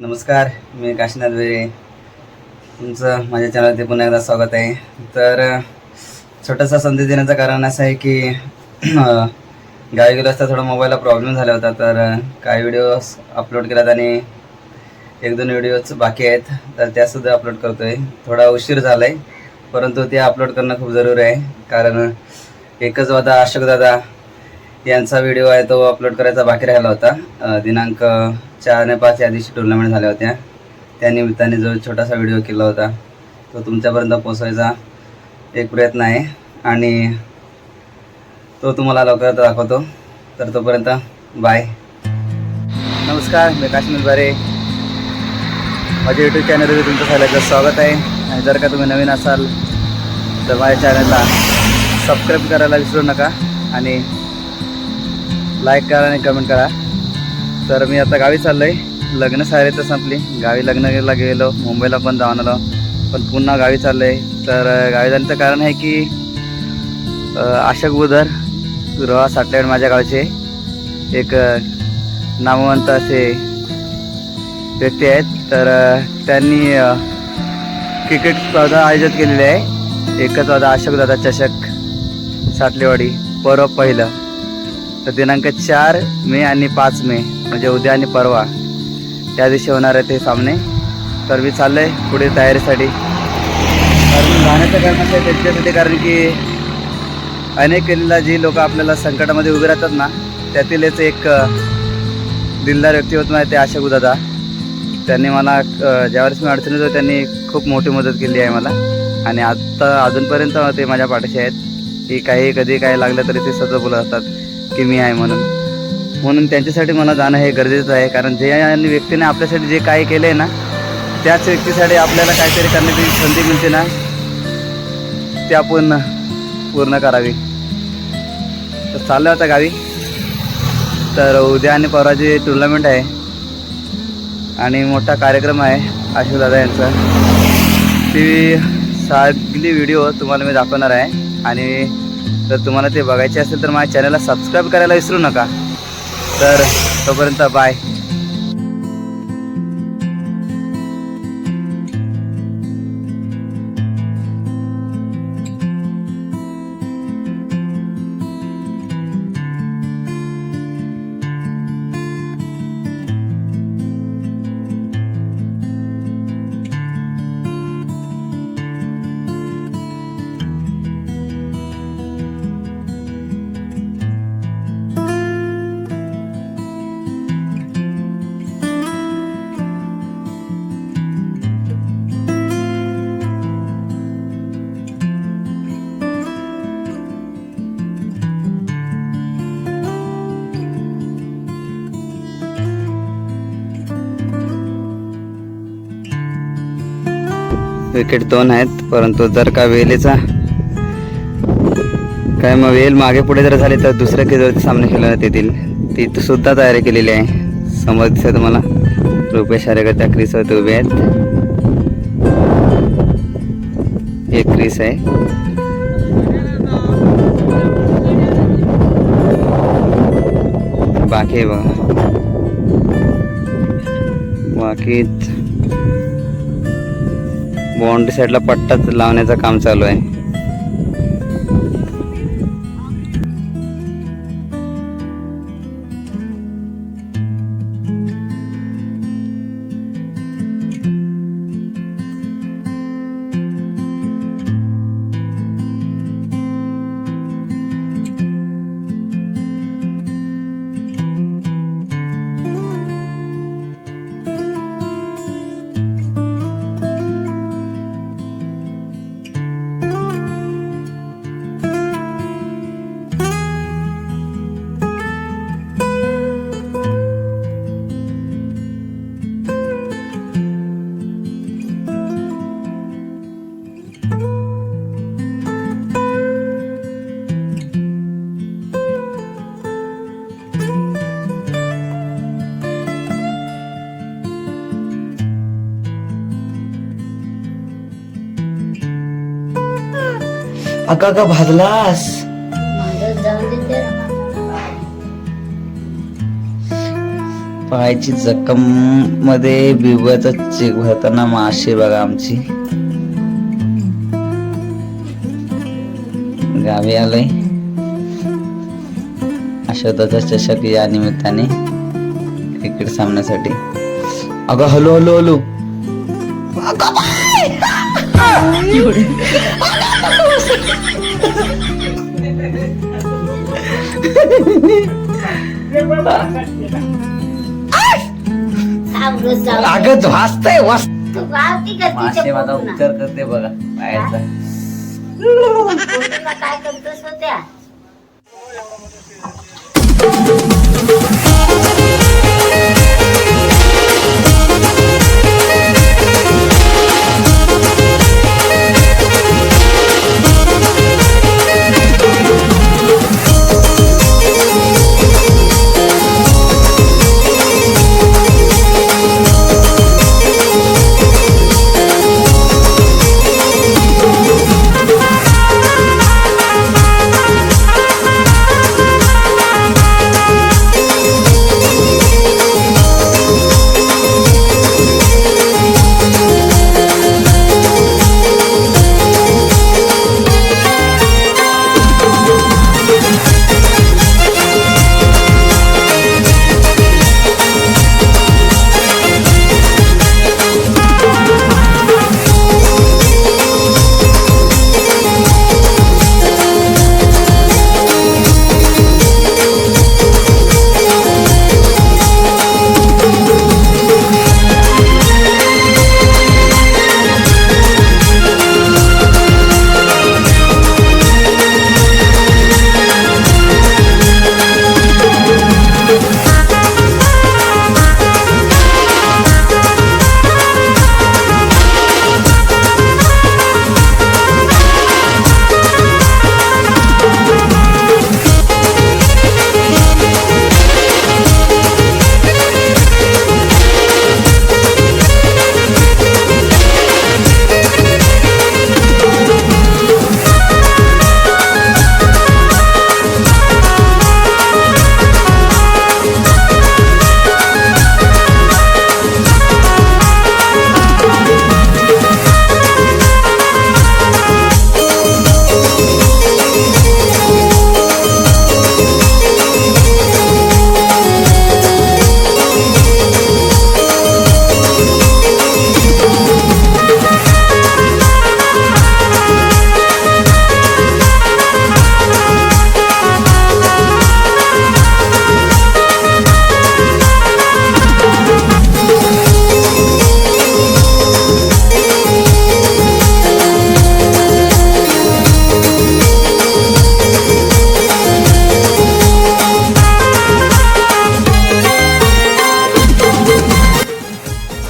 नमस्कार मी काशीनाथ बेरे तुमचं माझ्या चॅनलवरती पुन्हा एकदा स्वागत आहे. तर छोटासा संदेश देण्याचं कारण असं आहे की गावी गेलो असता थोडा मोबाईलला प्रॉब्लेम झाला होता. तर काही व्हिडिओज अपलोड केल्यात आणि एक दोन व्हिडिओज बाकी आहेत. तर त्यासुद्धा अपलोड करतो आहे थोडा उशीर झाला आहे परंतु ते अपलोड करणं खूप जरूरी आहे. कारण एकच दादा अशोक दादा यांचा व्हिडिओ आहे तो अपलोड करायचा बाकी राहिला होता. दिनांक चार आणि पाच या दिवशी टुर्नामेंट झाल्या होत्या. त्या निमित्ताने जो छोटासा व्हिडिओ केला होता तो तुमच्यापर्यंत पोचवायचा एक प्रयत्न आहे. आणि तो तुम्हाला लवकरात दाखवतो. तर तोपर्यंत बाय नमस्कार मी काश्मीर बारे माझ्या यूट्यूब चॅनलमध्ये तुमचं सगळ्याचं स्वागत आहे. आणि जर का तुम्ही नवीन असाल तर माझ्या चॅनलला सबस्क्राईब करायला विसरू नका. आणि लाईक करा आणि कमेंट करा. तर मी आता गावी चाललो आहे लग्न सारे तर संपली. गावी लग्नाला गेलो. मुंबईला पण जाऊन आलो. पण पुन्हा गावी चाललो आहे तर गावी जाण्याचं कारण आहे की अशोक बुधर रोहा साटलेड माझ्या गावचे एक नामवंत असे व्यक्ती आहेत. तर त्यांनी क्रिकेट स्पर्धा आयोजित केलेली आहे. एकच वादा अशोकदादा चषक साटलेवाडी परवा पहिलं. तर दिनांक चार मे आणि पाच मे. म्हणजे उद्या आणि परवा. त्या दिवशी होणार आहे ते सामने. तर मी चाललो आहे पुढे तयारीसाठी. तर मी जाण्याचं कारण असं त्यांच्यासाठी कारण की अनेक वेळेला जी लोक आपल्याला संकटामध्ये उभे राहतात ना त्यातीलच एक दिलदार व्यक्तिमत्व आहे ते अशोक दादा. त्यांनी मला ज्यावेळेस मी अडचणीत होतो त्यांनी खूप मोठी मदत केली आहे मला. आणि आत्ता अजूनपर्यंत ते माझ्या पाठीशी आहेत. की काही कधी काय लागलं तरी ते सतत बोलत असतात की मी आहे म्हणून. म्हणून त्यांच्यासाठी मला जाणं हे गरजेचं आहे. कारण जे आणि व्यक्तीने आपल्यासाठी जे काही केलं आहे ना त्याच व्यक्तीसाठी आपल्याला काहीतरी करण्याची संधी मिळते ना ते आपण पूर्ण करावी. तर चाललं आता गावी. तर उद्या आणि परवाची टुर्नामेंट आहे. आणि मोठा कार्यक्रम आहे अशोक दादा यांचा. ती सगळी व्हिडिओ तुम्हाला मी दाखवणार आहे. आणि जर तुम्हाला ते बघायचे असेल तर माझ्या चॅनलला सबस्क्राईब करायला विसरू नका. तर तोपर्यंत बाय. विकेट दोन आहेत परंतु जर का वेलेचा काय मग वेल मागे पुढे जर झाले तर दुसऱ्या खेळावरती सामने खेळवण्यात येतील. ती सुद्धा तयारी केलेली आहे. समोर दिसत मला रुपेश आरेकर त्या क्रीसवरती उभे आहेत. एक क्रीस आहे. बाकी बघा. बाकी बाउंड्री साईडला पट्टाच लावण्याचं काम चालू आहे. अका का भाजलास. पायाची जखममध्ये बिबुयाचा चेक भरताना मासे बघा आमची. गावी आलोय. आशोदाचा चषक या निमित्ताने क्रिकेट सामन्यासाठी. अगं हलो हलो हलो. अगं वाचतंय वाच मासे माझा उपचार करते बघा पायाचा काय करतोस होत्या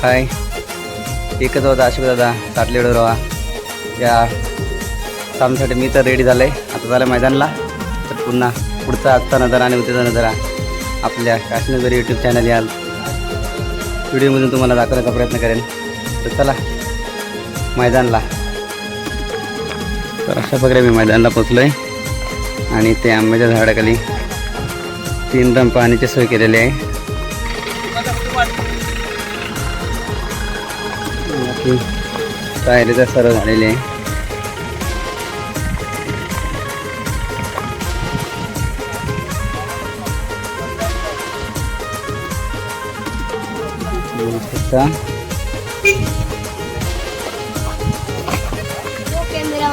हाय. एकच होता अशोक दादा ताटले रवा या सामन्यासाठी मी तर रेडी झालं आहे आता झालं मैदानला. तर पुन्हा पुढचा आजचा नजारा आणि उद्याचा नजारा आपल्या काश्मीर यूट्यूब चॅनल या व्हिडिओमधून तुम्हाला दाखवण्याचा प्रयत्न करेन. तर चला मैदानला. तर अशा प्रकारे मी मैदानला पोचलो आहे आणि ते आंब्याच्या झाडाखाली तीन ड्रम पाण्याची सोय केलेली आहे. बाकी तयारी तर सर्व झालेली. आहे कॅमेरा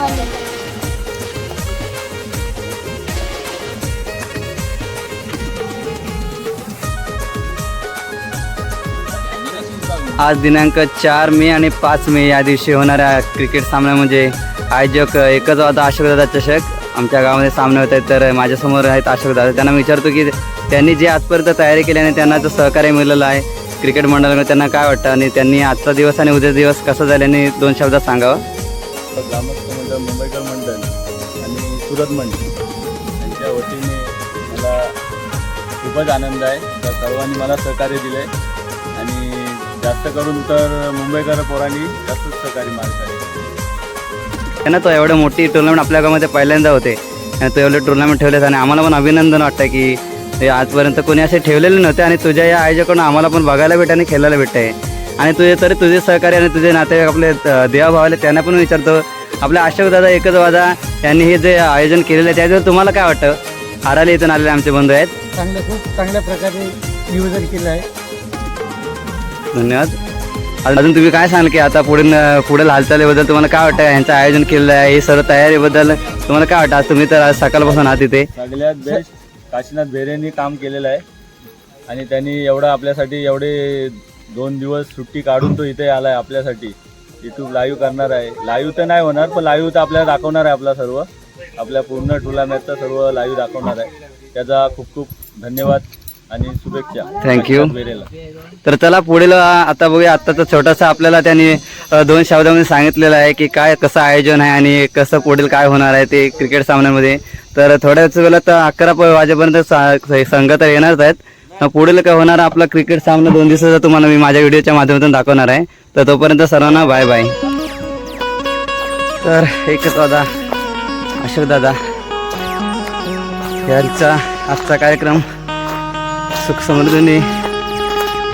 आज दिनांक चार मे आणि पाच मे या दिवशी होणाऱ्या क्रिकेट सामना म्हणजे आयोजक एकच होता अशोकदादा चषक. आमच्या गावामध्ये सामने होत आहेत तर माझ्यासमोर आहेत अशोकदादा त्यांना विचारतो की त्यांनी जे आजपर्यंत तयारी केली आणि त्यांना जो सहकार्य मिळालेलं आहे क्रिकेट मंडळाकडे त्यांना काय वाटतं? आणि त्यांनी आजचा दिवस आणि उद्या दिवस कसा झाल्याने दोन शब्दात सांगावं? ग्रामस्थ मंडळ मुंबईकर मंडळ आणि सुरत मंडळ यांच्या वतीने मला खूपच आनंद आहे. सर्वांनी मला सहकार्य दिलं आहे जास्त करून तर मुंबईकर पोरांनी जास्तच सहकार्य मार्ग त्यांना तो एवढं मोठी टुर्नामेंट आपल्या गावामध्ये पहिल्यांदा होते. आणि तो एवढे टुर्नामेंट ठेवलेत आणि आम्हाला पण अभिनंदन वाटतं की हे आजपर्यंत कोणी असे ठेवलेले नव्हते आणि तुझ्या या आयोजकडून आम्हाला पण बघायला भेट आणि खेळायला भेटत आहे आणि तुझे तरी तुझे सहकारी आणि तुझे नातेवाईक आपले देवाभावाले त्यांना पण विचारतो. आपल्या अशोक दादा एकच वादा यांनी हे जे आयोजन केलेलं आहे त्याच्यावर तुम्हाला काय वाटतं? हाराले इथून आलेले आमचे बंधू आहेत. चांगलं खूप चांगल्या प्रकारे नियोजन केलं आहे. धन्यवाद. अजून तुम्ही काय सांगाल की आता पुढे पुढील हालचालीबद्दल तुम्हाला काय वाटतं यांचं आयोजन केलेलं आहे हे सर्व तयारीबद्दल तुम्हाला काय वाटतं? आज तुम्ही तर आज सकाळपासून आहात इथे. सगळ्यात बेस्ट काशीनाथ बेरेंनी काम केलेलं आहे. आणि त्यांनी एवढं आपल्यासाठी एवढे दोन दिवस सुट्टी काढून तो इथे आला आहे आपल्यासाठी. युट्यूब लाईव्ह करणार आहे. लाईव्ह तर नाही होणार पण लाईव्ह तर आपल्याला दाखवणार आहे आपला सर्व. आपल्या पूर्ण टुर्नामेंटचा सर्व लाईव्ह दाखवणार आहे. त्याचा खूप खूप धन्यवाद. आणि शुभेच्छा. बेरेला तर चला पुढील आता बघूया आत्ताचा छोटासा आपल्याला त्यांनी दोन शब्दामध्ये सांगितलेलं आहे की काय कसं आयोजन आहे आणि कसं पुढील काय होणार आहे ते क्रिकेट सामन्यामध्ये. तर थोड्याच वेळात अकरा वाजेपर्यंत संघ तर येणारच आहेत. पुढील काय होणार आपला क्रिकेट सामना दोन दिवसाचा तुम्हाला मी माझ्या व्हिडिओच्या माध्यमातून दाखवणार आहे. तर तोपर्यंत सर्वांना बाय बाय. तर एकच दादा अशोक दादा यांचा आजचा कार्यक्रम सुख समृद्धीने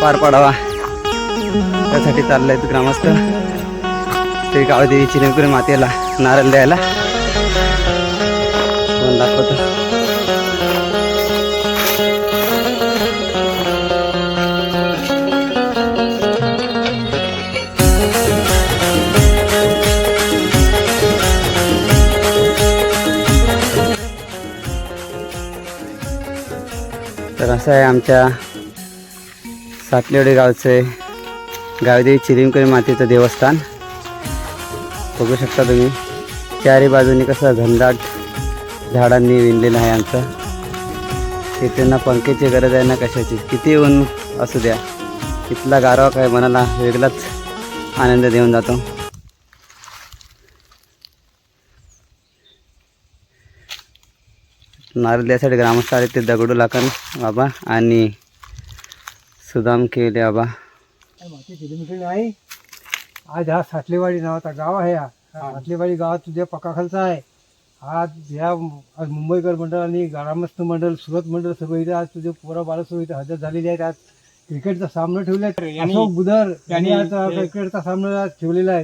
पार पाडावा. त्यासाठी चाललं आहेत ग्रामस्थ. ते गावदेवीची नेमकरी मातेला नारळ द्यायला. दाखवतो. कसं आहे आमच्या सातलेवडे गावचे गावदेवी चिरिमकरी मातेचं देवस्थान. बघू शकता तुम्ही. चारी बाजूनी कसं घनदाट झाडांनी विणलेलं आहे आमचं. इथे ना पंखेची गरज आहे ना कशाची? किती ऊन असू द्या. इथला गारवा काय मनाला वेगळाच आनंद देऊन जातो. नारळ द्यासाठी ग्रामस्थ आले ते दगडू लाकण बाबा आणि सुदाम केले बाबा. नाही. आज हा सातलेवाडी नावाचा गाव आहे हा. सातलेवाडी गावात तुझ्या पकाखालचा आहे. आज या आज मुंबईकर मंडळ आणि ग्रामस्थ मंडळ सुरत मंडळ सर्व इथे आज तुझे पोरा बाळ सर्व इथे हजर झालेले आहेत. आज क्रिकेटचा सामना ठेवला आहे अशोक बुधर यांनी आज क्रिकेटचा सामना आज ठेवलेला आहे.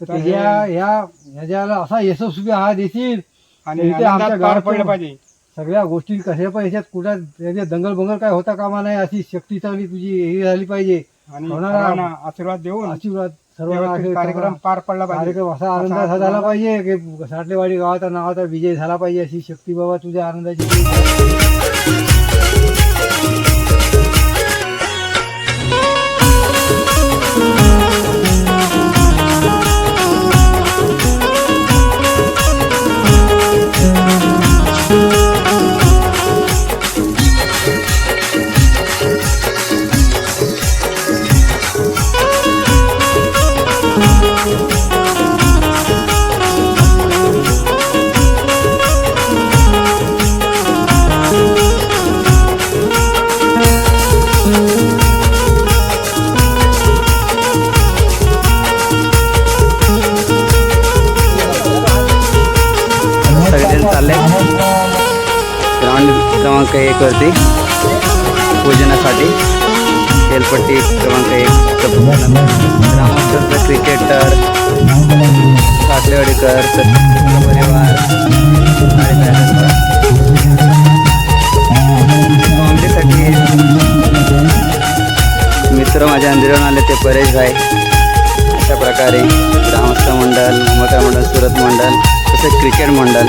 तर त्याच्या ह्या ह्याच्याला असा यशस्वी हा देशील आणि आमच्या पडलं पाहिजे. सगळ्या गोष्टी कशा पण ह्याच्यात कुठं त्याच्यात दंगल बंगल काय होता कामा नाही अशी शक्ती चांगली तुझी हे झाली पाहिजे. आणि सर्वांना आशीर्वाद देऊन आशीर्वाद सर्वांना व्यवस्थित कार्यक्रम करा. पार पडला पाहिजे. कार्यक्रम असा आनंदात झाला पाहिजे की साठलेवाडी गावाचा नावाचा विजय झाला पाहिजे अशी शक्ती बाबा तुझ्या आनंदाची. करते पूजनासाठी खेलपट्टी क्रमांक एक. ग्रामस्थांचं क्रिकेटर सातलेवाडीकर परिवार आमच्यासाठी मित्र माझ्या अंधेरून आले ते परेश भाई. अशा प्रकारे ग्रामस्थ मंडल मकर मंडल सुरत मंडल तसेच क्रिकेट मंडल.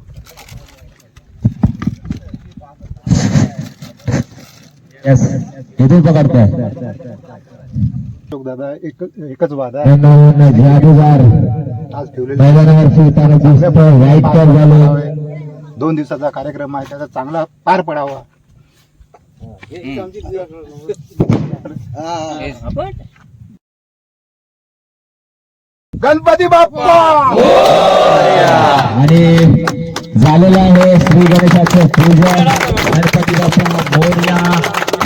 हम्म. इथे पकडतोय. दादा एक एकच वादा दिसतं कॅप झाले. दोन दिवसाचा कार्यक्रम आहे त्याचा चांगला पार पडावा. गणपती बाप्पा! आणि झालेलं आहे श्री गणेशाचं पूजन. गणपती बाप्पा मोरया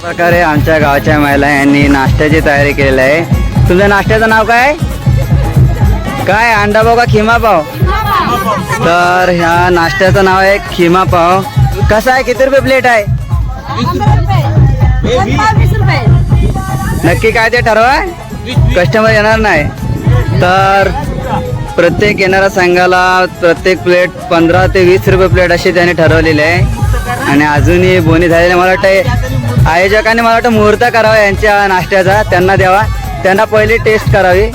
प्रकारे आमच्या गावाच्या महिला यांनी नाश्त्याची तयारी केलेली आहे. तुमच्या नाश्त्याचं नाव काय? काय? अंडा पाव का खिमा पाव? तर ह्या नाश्त्याचं नाव आहे खिमा पाव. कसा आहे? किती रुपये प्लेट आहे? नक्की काय ते ठरवा. कस्टमर येणार नाही. तर प्रत्येक येणाऱ्या संघाला प्रत्येक प्लेट पंधरा ते वीस रुपये प्लेट अशी त्याने ठरवलेली आहे. आणि अजूनही बोनी झालेली मला वाटतं आयोजकांनी मला वाटतं मुहूर्त करावा यांच्या नाश्त्याचा. त्यांना द्यावा. त्यांना पहिली टेस्ट करावी.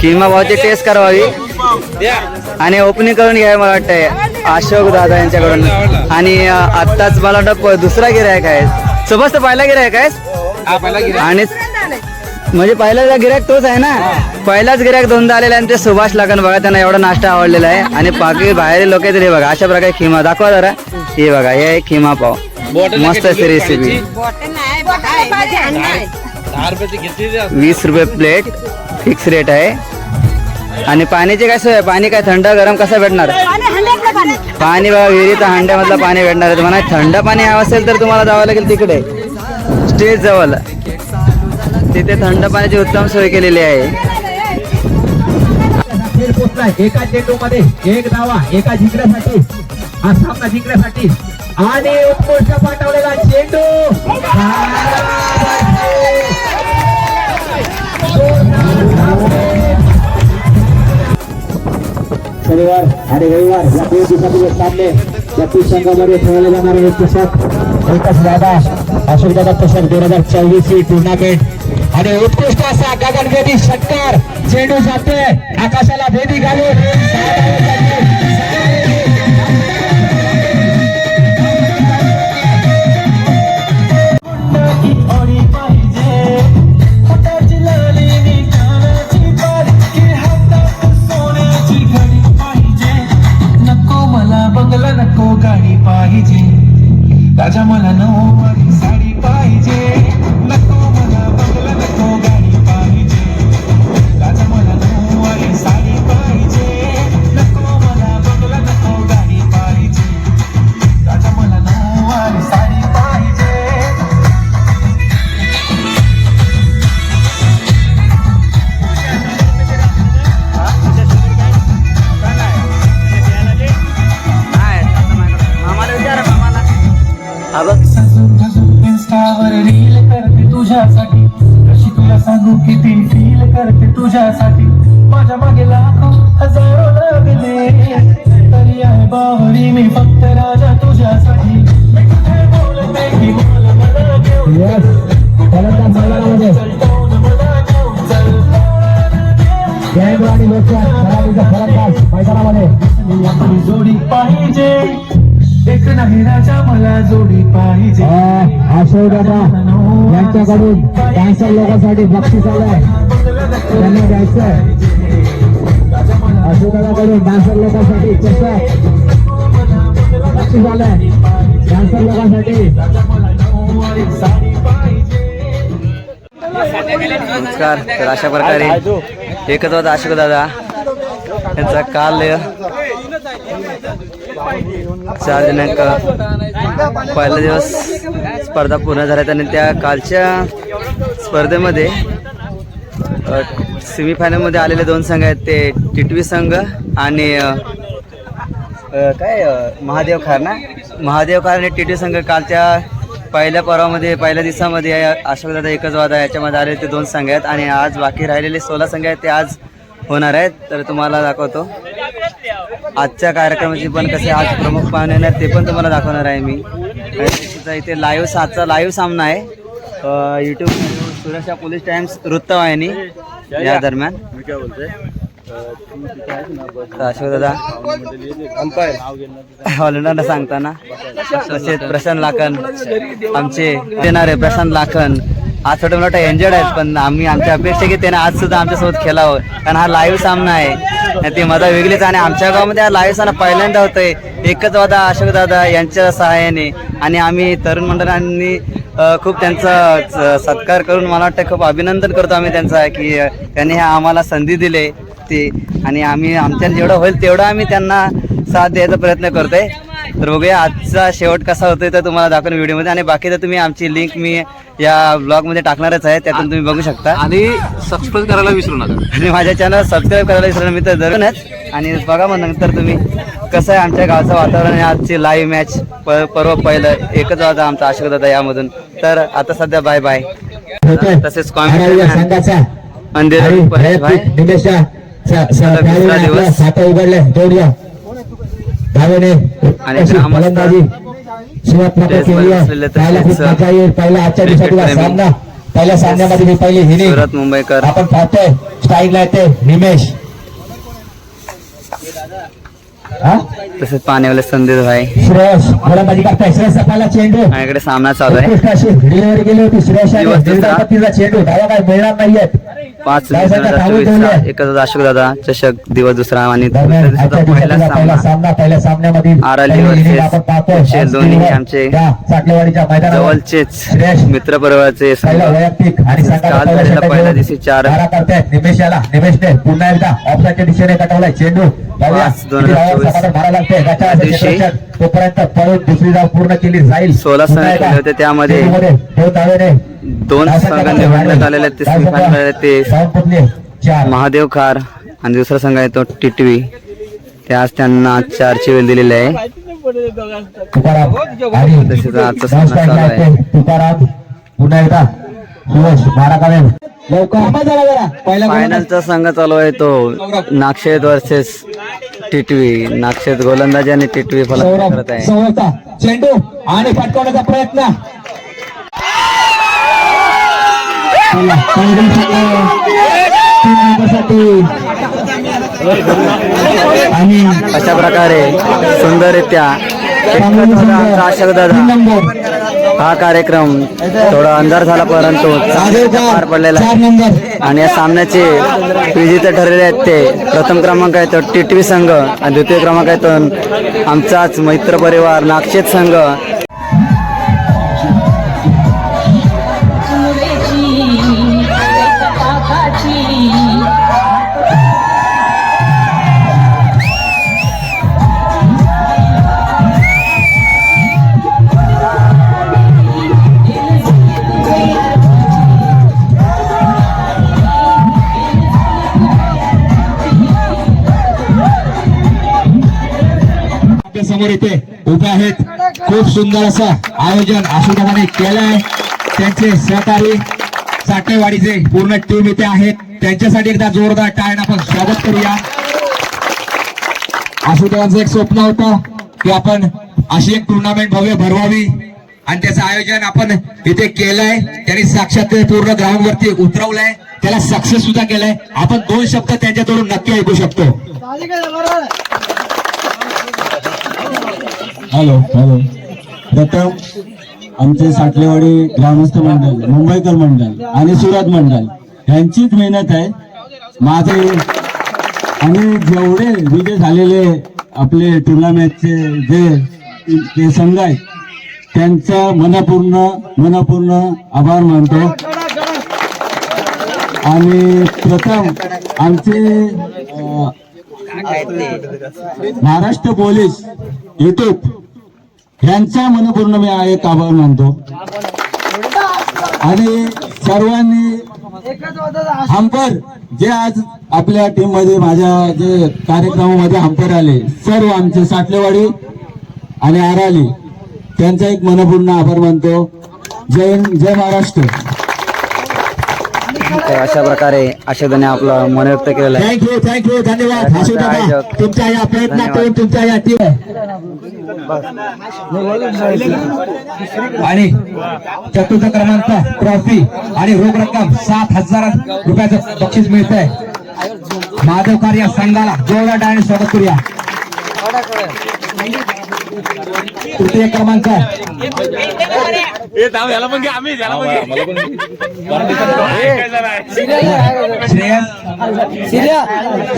किंवा भावाची टेस्ट करावी. आणि ओपनिंग करून घ्यावी मला वाटतंय. अशोक दादा यांच्याकडून. आणि आत्ताच मला वाटतं दुसरा गिरायक आहे. सोबत पहिला गिरायक आहे आणि म्हणजे पहिला गिरायक तोच आहे ना? पहिलाच गिरायक दोनदा आलेला आहे आणि ते सुभाष लागन बघा त्यांना एवढा नाश्ता आवडलेला आहे. आणि बाकी बाहेर लोक तरी बघा अशा प्रकारे खिमा दाखवा जरा. हे बघा हे आहे खिमा पाव. मस्त अशी रेसिपी वीस रुपये प्लेट फिक्स रेट आहे. आणि पाण्याची काय सोय आहे? पाणी काय थंड गरम कसं भेटणार? पाणी बघा विहिरीचा हांड्यामधलं पाणी भेटणार आहे. तुम्हाला थंड पाणी हवं असेल तर तुम्हाला जावं लागेल तिकडे. स्टेज जवळ. तिथे थंड पाण्याची उत्तम सोय केलेली आहे. एका चेंडू मध्ये एक धावा एका जिंकण्यासाठी हा सामना जिंकण्यासाठी आणि उत्कृष्ट पाठवलेला चेंडू शनिवार आणि रविवार या दोन दिवसातील सामने या संघामध्ये खेळले जाणारे एक चषक एकच दादा अशोक दादा चषक दोन हजार चोवीस ही टुर्नामेंट आणि उत्कृष्ट असा गगनभेदी षटकार चेंडू जाते आकाशाला भेदी घालून. नको मला बंगला नको गाडी पाहिजे. राजा मला नऊवारी अशोक दादा यांच्याकडून डान्सर लोकांसाठी बक्षीस आलंय. त्यांना द्यायचं अशोक दादाकडून डान्सर लोकांसाठी चषक. बक्षीस आलंय. डान्सर लोकांसाठी. नमस्कार. तर अशा प्रकारे एकच होता अशोक दादा. यांचा काल चार दिनांक पहिला दिवस स्पर्धा पूर्ण झाल्या आणि त्या कालच्या स्पर्धेमध्ये सेमीफायनलमध्ये आलेले दोन संघ आहेत ते टिटवी संघ आणि काय महादेव खार ना? महादेव खार आणि टिटवी संघ कालच्या पहिल्या पर्वामध्ये पहिल्या दिवसामध्ये अशोकदादा एकच वादा याच्यामध्ये आलेले ते दोन संघ आहेत आणि आज बाकी राहिलेले सोळा संघ आहेत ते आज होणार आहेत तर तुम्हाला दाखवतो. आजच्या कार्यक्रमाची पण कसे आज प्रमुख पाहुणे आहेत ते पण तुम्हाला दाखवणार आहे मी. इथे लाईव्ह सातचा लाईव्ह सामना आहे. युट्यूब सुरक्षा पोलीस टाइम्स वृत्तवाहिनी या दरम्यान. मी काय बोलतोय ना दादा सांगताना तसेच प्रशांत लाखन आमचे देणारे प्रशांत लाखन आज थोडं मोठं एन्जॉयड आहेत पण आम्ही आमच्या अपेक्षा की त्याने आज सुद्धा आमच्यासोबत खेळावं. कारण हा लाईव्ह सामना आहे. ती मजा वेगळीच आणि आमच्या गावामध्ये हा लाईव्ह सामना पहिल्यांदा होतोय. एकच वादा अशोक दादा यांच्या सहाय्याने आणि आम्ही तरुण मंडळांनी खूप त्यांचा स- सत्कार करून मला वाटतं खूप अभिनंदन करतो आम्ही त्यांचा की त्यांनी ह्या आम्हाला संधी दिली ते. आणि आम्ही आमच्या जेवढं होईल तेवढं आम्ही त्यांना साथ द्यायचा प्रयत्न करतोय. तर बघूया आजचा शेवट कसा होतोय तर तुम्हाला दाखवून व्हिडिओमध्ये. आणि बाकी तर तुम्ही आमची लिंक मी या ब्लॉगमध्ये टाकणारच आहे त्यातून तुम्ही बघू शकता. आणि सबस्क्राईब करायला विसरू नका. आणि माझ्या चॅनल सबस्क्राईब करायला विसरणार मी तर जरूनच आणि बघा मग नंतर तुम्ही कसं आहे आमच्या गावचं वातावरण आहे. आजची लाईव्ह मॅच पर्व पहिलं एकच वाजा आमचा अशोक दादा यामधून. तर आता सध्या बाय बाय तसेच कॉमेंट आपल्या दिवस. धावेने आणि फलंदाजी पहिला आजच्या दिवसातला. सामना. पहिल्या सामन्यामध्ये ही पहिली हिनी मुंबईकर. आपण पाहतोय. येते निमेश. तसेच पाण्यावाले संदेश भाई. श्रेयस. गोलंदाजी करताय. श्रेयसचा पहिला चेंडू. आणि इकडे सामना चालू आहे. डिलिव्हरी गेली होती. श्रेयस. तिचा चेंडू. धावा काय मिळणार नाहीयेत. पाच दोन हजार. एकच अशोक दादा चषक दिवस दुसरा आणि पहिला सामना. आराली दोन्ही आमचे जवळचेच मित्र परिवाराचे काल झालेला पहिल्या दिवशी चार निमेशाला निमेशने पुन्हा एकदा ऑफसाईडच्या दिशेने कटवलाय. चेंडू पाच दोन हजार दिवशी दुसरी धाव पूर्ण केली जाईल. सोळा संघ खेळले होते, त्यामध्ये दोन धावसंख्या संघमध्ये निवडण्यात वाढली. आलेले आहेत. ते मध्ये ते महादेव खार आणि दुसरा संघ आहे तो टिटवी. ते आज त्यांना चारची वेळ दिलेली आहे. तुकाराम आणि तसेच आजचा धाव सामना स्ट्राईकला चालू आहे. येते. तुकाराम. पुन्हा एकदा सुरेश फायनलचा संघ चालू आहे तो. नागशेत वर्सेस टिटवी. नागशेत गोलंदाजी आणि टिटवी करत आहे. चेंडू आणि फटकावण्याचा प्रयत्न. अशा प्रकारे सुंदररित्या चांगली अशोक दादा हा कार्यक्रम थोडा अंधार झाला परंतु पार पडलेला आणि या सामन्याचे विजेते ठरलेले आहेत ते. प्रथम क्रमांक आहे तो टिटवी संघ आणि द्वितीय क्रमांक आहे तो आमचाच मैत्र परिवार नागशेत संघ. समोर इथे उभे आहेत. खूप सुंदर असं आयोजन आशुदाने आहे त्यांचे सहकारी साठेवाडीचे पूर्ण टीम इथे आहेत. त्यांच्यासाठी एकदा जोरदार टाळ्यानं आपण स्वागत करूया. आशुदेवांचं एक स्वप्न होतं की आपण अशी एक टुर्नामेंट भव्य भरवावी. आणि त्याचं आयोजन आपण इथे केलंय. त्यांनी साक्षात ते पूर्ण ग्राउंड वरती उतरवलंय. त्याला सक्सेस सुद्धा केलंय. आपण दोन शब्द त्यांच्याकडून नक्की ऐकू शकतो. Hello hello. प्रथम आमचे साठलेवाडी ग्रामस्थ मंडळ मुंबईकर मंडळ आणि सुरत मंडळ यांचीच मेहनत आहे. माझे आणि जेवढे विजय झालेले आपले टुर्नामेंटचे जे ते संघ आहेत त्यांचा मनपूर्ण मनपूर्ण आभार मानतो. आणि प्रथम आमचे महाराष्ट्र पोलीस युट्यूब यांचा मनपूर्ण मी एक आभार मानतो. आणि सर्वांनी हंपर जे आज आपल्या टीममध्ये माझ्या जे कार्यक्रमामध्ये हंपर आले सर्व आमचे साठलेवाडी आणि आराली त्यांचा एक मनपूर्ण आभार मानतो. जय हिंद, जय महाराष्ट्र. अशा प्रकारे अशोकदाने आपलं मन व्यक्त केलेलं आहे. थँक्यू थँक्यू धन्यवाद. धन्यवाद, आशु दादा आयोजक. तुमच्या या प्रयत्नातून धन्यवाद. तुमच्या या टीम आणि चतुर्थ क्रमांक ट्रॉफी आणि रोख रक्कम सात हजार रुपयाचं बक्षीस मिळत आहे माधव कार्य संघाला जोरदार डायने स्वागत करूया. तृतीय क्रमांक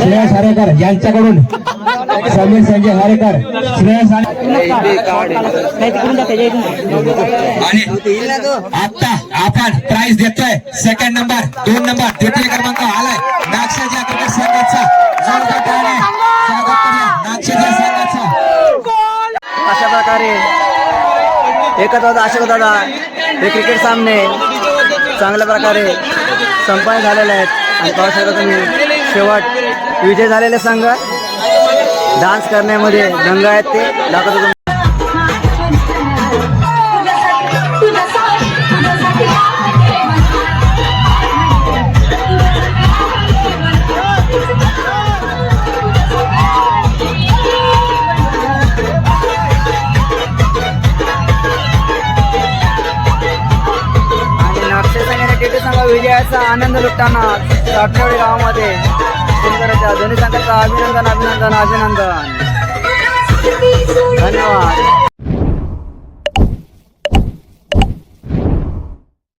श्रेयस हारेकर यांच्याकडून. समीर संजय हारेकर श्रेयस आणि आता आपण प्राइज देतोय. सेकंड नंबर दोन नंबर तृतीय क्रमांक आलाय. नागशाच्या क्रिकेट संघाचा. जोरदार नागशाच्या संघाचा. अशा प्रकारे एकच होता अशोक दादा. हे क्रिकेट सामने चांगल्या प्रकारे संपन्न झालेले आहेत. आणि पाहू शकता तुम्ही शेवट विजय झालेले संघ. डान्स करण्यामध्ये दंग आहेत ते. दाखवतो भेटताना आठवडी गावामध्ये सुंदरच्या ध्वनी संघाचा अभिनंदन अभिनंदन अभिनंदन. धन्यवाद.